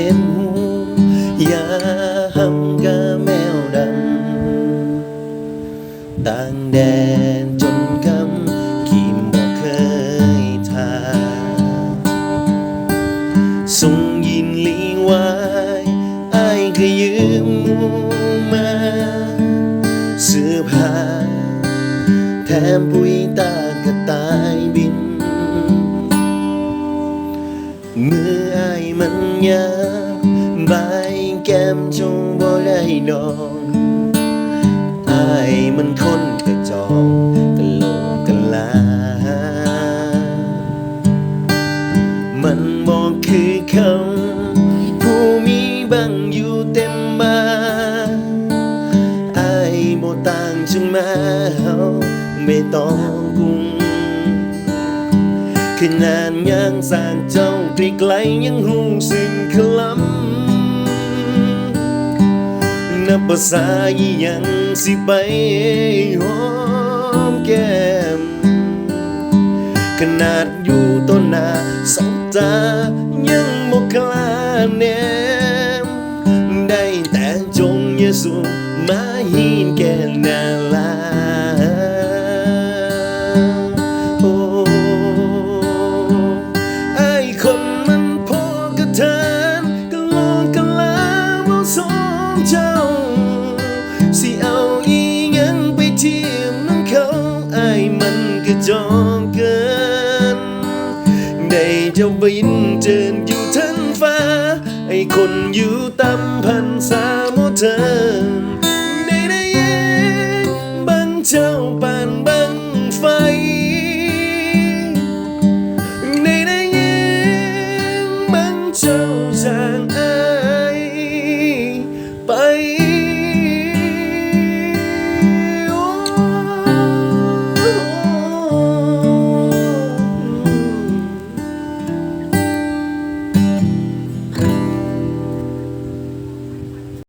ห็นหูยาหกะแมวดำต่างแดนจนกำกิมบอกเคยทาส่งยินลีวายไอ้ก็ยืมมูมาเสื้อผ้าแถมปุยตา ยาใบแก้มจงบ่ได้ดอกอายมันคนกระจอกกะโลกกะลา มันบอกคือเขาผู้มีบังอยู่เต็มมาอายบ่ต่างจังมาเฮาไม่ต้องกุ้งขนาดยังสร้างเจ้าไกลๆยังหูสึ นับภาษาอีหยังสิไปหอมแก้ม ขนาดอยู่ต้นหน้าสองตายังบกล้าแนม ได้แต่จงอย่าสูมาหินแก่นาลาโอ้ไอ้คนมันพอกระเทิน ก็จองเกินได้เจะบินเจินอยู่ทันฟ้า ไอ้คนอยู่ต่ำพันสามเธอได้ได้เย็นบังเจ้าปานบังไฟ ในได้ยินมันเจ้าจางไอ